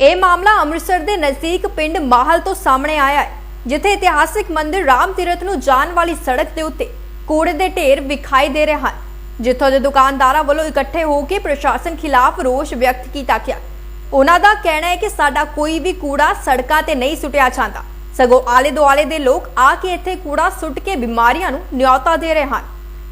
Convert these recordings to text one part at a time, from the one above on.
ਇਹ ਮਾਮਲਾ ਅੰਮ੍ਰਿਤਸਰ ਦੇ ਨਜ਼ਦੀਕ ਪਿੰਡ ਮਾਹਲ ਤੋਂ ਸਾਹਮਣੇ ਆਇਆ ਹੈ, ਜਿੱਥੇ ਇਤਿਹਾਸਿਕ ਮੰਦਿਰ ਰਾਮ ਤੀਰਥ ਨੂੰ ਜਾਣ ਵਾਲੀ ਸੜਕ ਦੇ ਉੱਤੇ ਕੂੜੇ ਦੇ ਢੇਰ ਵਿਖਾਈ ਦੇ ਰਹੇ ਹਨ, ਜਿੱਥੋਂ ਦੇ ਦੁਕਾਨਦਾਰਾਂ ਵੱਲੋਂ ਇਕੱਠੇ ਹੋ ਕੇ ਪ੍ਰਸ਼ਾਸਨ ਖਿਲਾਫ ਰੋਸ ਵਿਅਕਤ ਕੀਤਾ ਗਿਆ। ਉਹਨਾਂ ਦਾ ਕਹਿਣਾ ਹੈ ਕਿ ਸਾਡਾ ਕੋਈ ਵੀ ਕੂੜਾ ਸੜਕਾਂ ਤੇ ਨਹੀਂ ਸੁੱਟਿਆ ਜਾਂਦਾ। ਸਗੋਂ ਆਲੇ ਦੁਆਲੇ ਦੇ ਲੋਕ ਆ ਕੇ ਇੱਥੇ ਕੂੜਾ ਸੁੱਟ ਕੇ ਬਿਮਾਰੀਆਂ ਨੂੰ ਨਿਯੌਤਾ ਦੇ ਰਹੇ ਹਨ।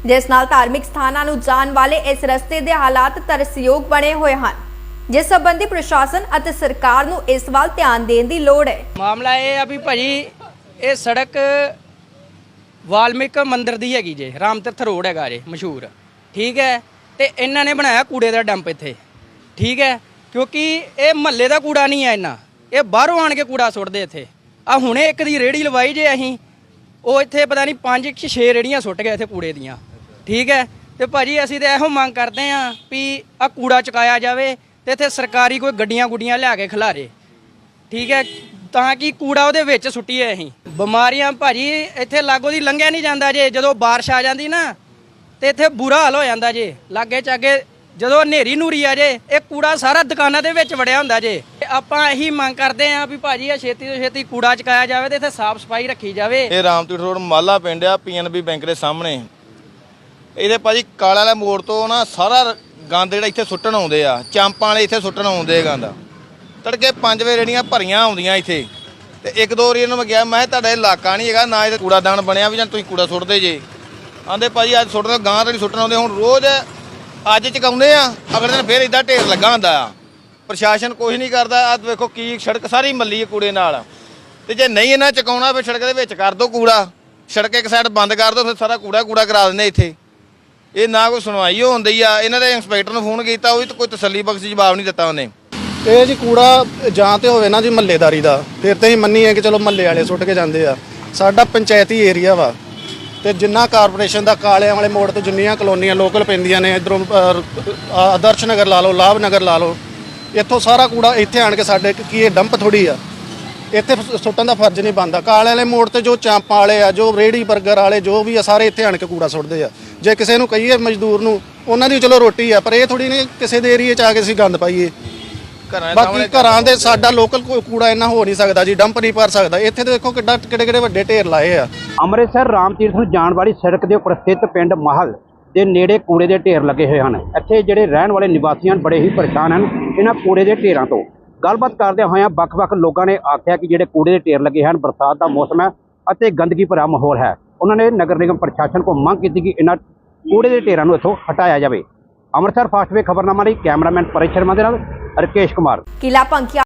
ਜਿਸ ਨਾਲ ਧਾਰਮਿਕ ਸਥਾਨਾਂ ਨੂੰ ਜਾਣ ਵਾਲੇ ਇਸ ਰਸਤੇ ਦੇ ਹਾਲਾਤ ਤਰਸਯੋਗ ਬਣੇ ਹੋਏ ਹਨ। ਜਿਸ ਸੰਬੰਧੀ ਪ੍ਰਸ਼ਾਸਨ ਅਤੇ ਸਰਕਾਰ ਨੂੰ ਇਸ ਵੱਲ ਧਿਆਨ ਦੇਣ ਦੀ ਲੋੜ ਹੈ। ਮਾਮਲਾ ਇਹ ਆ ਵੀ ਭਾਜੀ, ਇਹ ਸੜਕ ਵਾਲਮੀਕ ਮੰਦਿਰ ਦੀ ਹੈਗੀ ਜੇ, ਰਾਮ ਤੀਰਥ ਰੋਡ ਹੈਗਾ ਜੇ, ਮਸ਼ਹੂਰ। ਠੀਕ ਹੈ? ਤੇ ਇਹਨਾਂ ਨੇ ਬਣਾਇਆ ਕੂੜੇ ਦਾ ਡੰਪ ਇੱਥੇ। ਠੀਕ ਹੈ? ਕਿਉਂਕਿ ਇਹ ਮਹੱਲੇ ਦਾ ਕੂੜਾ ਨਹੀਂ ਹੈ ਇਹਨਾਂ ਇਹ ਬਾਹਰੋਂ ਆਣ ਕੇ ਕੂੜਾ ਸੁੱਟਦੇ ਇੱਥੇ। ਆ ਹੁਣੇ ਇੱਕ ਦੀ ਰੇੜੀ ਲਵਾਈ ਜੇ ਅਸੀਂ, ਉਹ ਇੱਥੇ ਪਤਾ ਨਹੀਂ ਪੰਜ ਕਿ 6 ਰੇੜੀਆਂ ਸੁੱਟ ਗਏ ਇੱਥੇ ਕੂੜੇ ਦੀਆਂ। ਠੀਕ ਹੈ? ਤੇ ਭਾਜੀ, ਅਸੀਂ ਤਾਂ ਇਹੋ ਮੰਗ ਕਰਦੇ ਆਂ ਵੀ ਆ ਕੂੜਾ ਚੁਕਾਇਆ ਜਾਵੇ। ਤੇ ਇੱਥੇ ਸਰਕਾਰੀ ਕੋਈ ਗੱਡੀਆਂ ਗੁੱਡੀਆਂ ਲਿਆ ਕੇ ਖਿਲਾਰੇ। ਠੀਕ ਹੈ, ਤਾਂ ਕਿ ਕੂੜਾ ਉਹਦੇ ਵਿੱਚ ਸੁੱਟੀਏ ਅਸੀਂ। ਬਿਮਾਰੀਆਂ ਭਾਜੀ, ਇੱਥੇ ਲਾਗੋ ਦੀ ਲੰਘਿਆ ਨਹੀਂ ਜਾਂਦਾ ਜੇ, ਜਦੋਂ ਬਾਰਿਸ਼ ਆ ਜਾਂਦੀ ਨਾ, ਤੇ ਇੱਥੇ ਬੁਰਾ ਹਾਲ ਹੋ ਜਾਂਦਾ ਜੇ। ਲਾਗੇ ਚਾਗੇ ਜਦੋਂ ਹਨੇਰੀ ਨੂਰੀ ਆ ਜੇ, ਇਹ ਕੂੜਾ ਸਾਰਾ ਦੁਕਾਨਾਂ ਦੇ ਵਿੱਚ ਵੜਿਆ ਹੁੰਦਾ ਜੇ। ਆਪਾਂ ਇਹੀ ਮੰਗ ਕਰਦੇ ਆਂ ਵੀ ਭਾਜੀ, ਇਹ ਛੇਤੀ ਤੋਂ ਛੇਤੀ ਕੂੜਾ ਚੁਕਾਇਆ ਜਾਵੇ ਤੇ ਇੱਥੇ ਸਾਫ਼ ਸਫ਼ਾਈ ਰੱਖੀ ਜਾਵੇ। ਇਹ ਰਾਮਤੀਰਥ ਰੋਡ ਮਾਲਾ ਪਿੰਡ ਆ ਪੀਐਨਬੀ ਬੈਂਕ ਦੇ ਸਾਹਮਣੇ। ਇਹਦੇ ਭਾਜੀ ਕਾਲਾ ਵਾਲੇ ਮੋੜ ਤੋਂ ਨਾ ਸਾਰਾ ਗੰਦ ਜਿਹੜਾ ਇੱਥੇ ਸੁੱਟਣ ਆਉਂਦੇ ਆ, ਚਾਂਪਾਂ ਵਾਲੇ ਇੱਥੇ ਸੁੱਟਣ ਆਉਂਦੇ ਆ ਗੰਦ। ਤੜਕੇ 5 ਵਜੇ ਰੇੜੀਆਂ ਭਰੀਆਂ ਆਉਂਦੀਆਂ ਇੱਥੇ, ਤੇ ਇੱਕ ਦੋ ਵਾਰੀ ਇਹਨੂੰ ਮੈਂ ਕਿਹਾ, ਮੈਂ ਤੁਹਾਡਾ ਇਲਾਕਾ ਨਹੀਂ ਹੈਗਾ, ਨਾ ਇਹ ਕੂੜਾਦਾਨ ਬਣਿਆ ਵੀ ਜਾਂ ਤੁਸੀਂ ਕੂੜਾ ਸੁੱਟਦੇ ਜੇ। ਆਂਦੇ ਭਾਜੀ, ਅੱਜ ਸੁੱਟਦੇ ਗਾਂ ਤਾਂ ਨਹੀਂ ਸੁੱਟਣ ਆਉਂਦੇ, ਹੁਣ ਰੋਜ਼ ਅੱਜ ਚਕਾਉਂਦੇ ਆ, ਅਗਲੇ ਦਿਨ ਫੇਰ ਇਦਾਂ ਢੇਰ ਲੱਗਾ ਹੁੰਦਾ ਆ। ਪ੍ਰਸ਼ਾਸਨ ਕੁਝ ਨਹੀਂ ਕਰਦਾ ਆ ਵੇਖੋ ਕੀ ਸੜਕ ਸਾਰੀ ਮੱਲੀ ਹੈ ਕੂੜੇ ਨਾਲ। ਤੇ ਜੇ ਨਹੀਂ ਇਹਨਾਂ ਚਕਾਉਣਾ, ਫਿਰ ਸੜਕ ਦੇ ਵਿੱਚ ਕਰ ਦੋ ਕੂੜਾ। ਸੜਕ ਇੱਕ ਸਾਈਡ ਬੰਦ ਕਰ ਦੋ, ਫਿਰ ਸਾਰਾ ਕੂੜਾ ਕੂੜਾ ਕਰਾ ਦਿੰਦੇ ਇੱਥੇ। ਇਹ ਨਾ ਕੋਈ ਸੁਣਵਾਈ ਹੁੰਦੀ ਆ, ਇਹਨਾਂ ਦੇ ਇੰਸਪੈਕਟਰ ਨੂੰ ਫੋਨ ਕੀਤਾ, ਉਹ ਵੀ ਤਾਂ ਕੋਈ ਤਸੱਲੀ ਬਖਸ਼ ਜਵਾਬ ਨਹੀਂ ਦਿੱਤਾ ਉਹਨੇ। ਇਹ ਜੀ ਕੂੜਾ ਜਾਂ ਤੇ ਹੋਵੇ ਨਾ ਜੀ ਮਹੱਲੇਦਾਰੀ ਦਾ, ਫਿਰ ਤੇ ਹੀ ਮੰਨੀਏ ਕਿ ਚਲੋ ਮਹੱਲੇ ਵਾਲੇ ਸੁੱਟ ਕੇ ਜਾਂਦੇ ਆ। ਸਾਡਾ ਪੰਚਾਇਤੀ ਏਰੀਆ ਵਾ, ਤੇ ਜਿੰਨਾ ਕਾਰਪੋਰੇਸ਼ਨ ਦਾ ਕਾਲਿਆਂ ਵਾਲੇ ਮੋੜ ਤੋਂ ਜਿੰਨੀਆਂ ਕਲੋਨੀਆਂ ਲੋਕਲ ਪੈਂਦੀਆਂ ਨੇ, ਇਧਰੋਂ ਆਦਰਸ਼ ਨਗਰ ਲਾ ਲਓ, ਲਾਭ ਨਗਰ ਲਾ ਲਓ, ਇੱਥੋਂ ਸਾਰਾ ਕੂੜਾ ਇੱਥੇ ਆਣ ਕੇ ਸਾਡੇ, ਕੀ ਇਹ ਡੰਪ ਥੋੜੀ ਆ? ਇੱਥੇ ਸੁੱਟਣ ਦਾ ਫਰਜ਼ ਨਹੀਂ ਬਣਦਾ। ਕਾਲੇ ਵਾਲੇ ਮੋੜ ਤੇ ਜੋ ਚਾਂਪਾਂ ਵਾਲੇ ਆ ਜੋ ਰੇੜੀ 버ਗਰ ਵਾਲੇ ਜੋ ਵੀ ਆ ਸਾਰੇ ਇੱਥੇ ਆਣ ਕੇ ਕੂੜਾ ਸੁੱਟਦੇ ਆ। ਜੇ ਕਿਸੇ ਨੂੰ ਕਹੀਏ ਮਜ਼ਦੂਰ ਨੂੰ ਉਹਨਾਂ ਦੀ ਚਲੋ ਰੋਟੀ ਆ ਪਰ ਇਹ ਥੋੜੀ ਨਹੀਂ ਕਿਸੇ ਦੇ ਏਰੀਏ 'ਚ ਆ ਕੇ ਅਸੀਂ ਗੰਦ ਪਾਈਏ। ਘਰਾਂ ਦੇ ਬਾਕੀ ਘਰਾਂ ਦੇ ਸਾਡਾ ਲੋਕਲ ਕੂੜਾ ਇੰਨਾ ਹੋ ਨਹੀਂ ਸਕਦਾ ਜੀ ਡੰਪ ਨਹੀਂ ਭਰ ਸਕਦਾ। ਇੱਥੇ ਤੇ ਦੇਖੋ ਕਿੱਡਾ ਕਿਹੜੇ ਕਿਹੜੇ ਵੱਡੇ ਢੇਰ ਲਾਏ ਆ। ਅੰਮ੍ਰਿਤਸਰ ਰਾਮ ਤੀਰਥ ਨੂੰ ਜਾਣ ਵਾਲੀ ਸੜਕ ਦੇ ਉੱਪਰ ਸਥਿਤ ਪਿੰਡ ਮਾਹਲ ਦੇ ਨੇੜੇ ਕੂੜੇ ਦੇ ਢੇਰ ਲੱਗੇ ਹੋਏ ਹਨ। ਇੱਥੇ ਜਿਹੜੇ ਰਹਿਣ ਵਾਲੇ ਨਿਵਾਸੀ ਹਨ ਬੜੇ ਹੀ ਪਰੇਸ਼ਾਨ ਹਨ ਇਹਨਾਂ ਕੂੜੇ ਦੇ ਢੇਰਾਂ ਤੋਂ। ਗੱਲਬਾਤ ਕਰਦੇ ਹੋਇਆਂ ਵੱਖ-ਵੱਖ ਲੋਕਾਂ ਨੇ ਆਖਿਆ ਕਿ ਜਿਹੜੇ ਕੂੜੇ ਦੇ ਢੇਰ ਲੱਗੇ ਹਨ, ਬਰਸਾਤ ਦਾ ਮੌਸਮ ਹੈ ਅਤੇ ਗੰਦਗੀ ਭਰਾ ਮਾਹੌਲ ਹੈ। ਉਹਨਾਂ ਨੇ ਨਗਰ ਨਿਗਮ ਪ੍ਰਸ਼ਾਸਨ ਕੋਲ ਮੰਗ ਕੀਤੀ ਕਿ ਇਹਨਾਂ ਕੂੜੇ ਦੇ ਢੇਰਾਂ ਨੂੰ ਇੱਥੋਂ ਹਟਾਇਆ ਜਾਵੇ। ਅੰਮ੍ਰਿਤਸਰ ਫਾਸਟਵੇ ਖਬਰਨਾਮਾ ਲਈ ਕੈਮਰਾਮੈਨ ਪਰੇਸ਼ ਸ਼ਰਮਾ ਦੇ ਨਾਲ ਰਕੇਸ਼ ਕੁਮਾਰ। ਕਿਲਾ ਪੰਖੀਆ